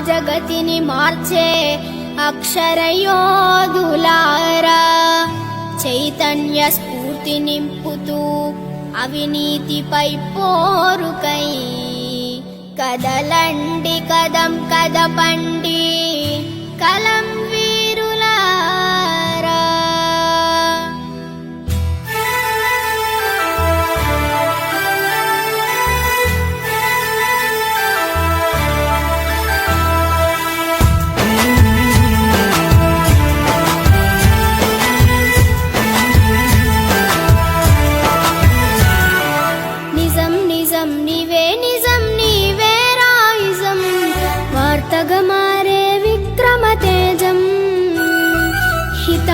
జగతిని మార్చే అక్షరయోధులారా చైతన్య స్ఫూర్తి నింపుతూ అవినీతిపై పోరుకై కదలండి కదం కదపండి.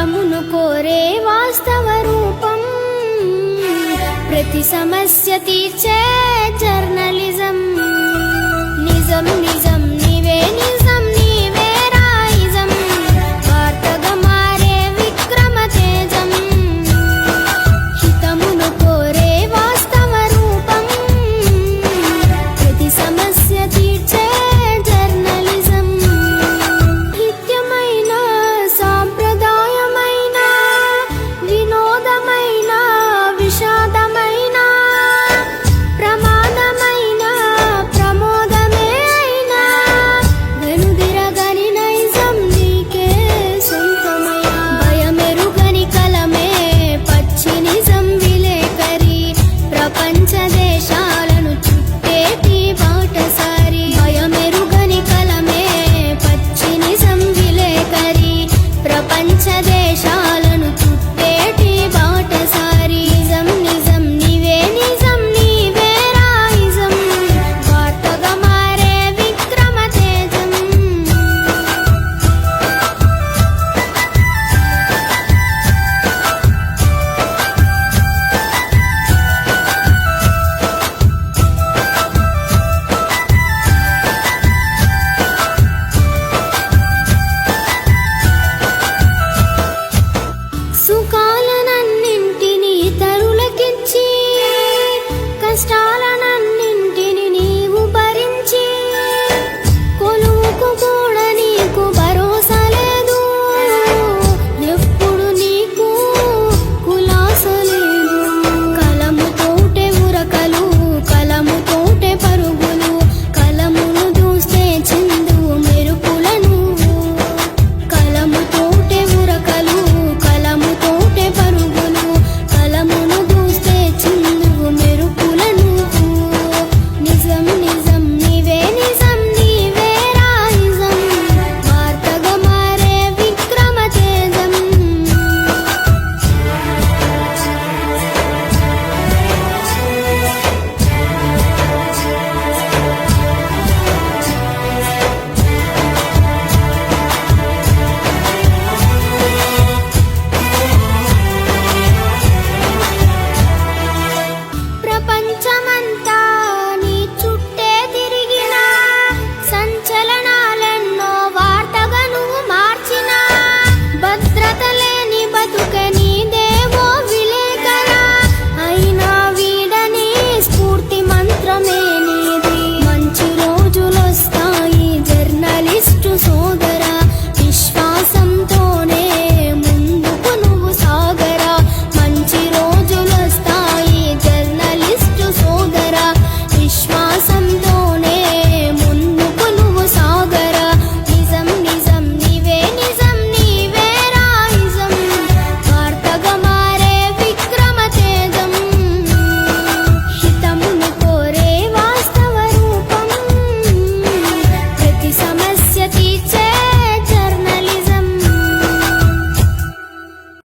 ఫలమును కోరే వాస్తవ రూపం. ప్రతి సమస్య తీర్చే జర్నలి Sunday.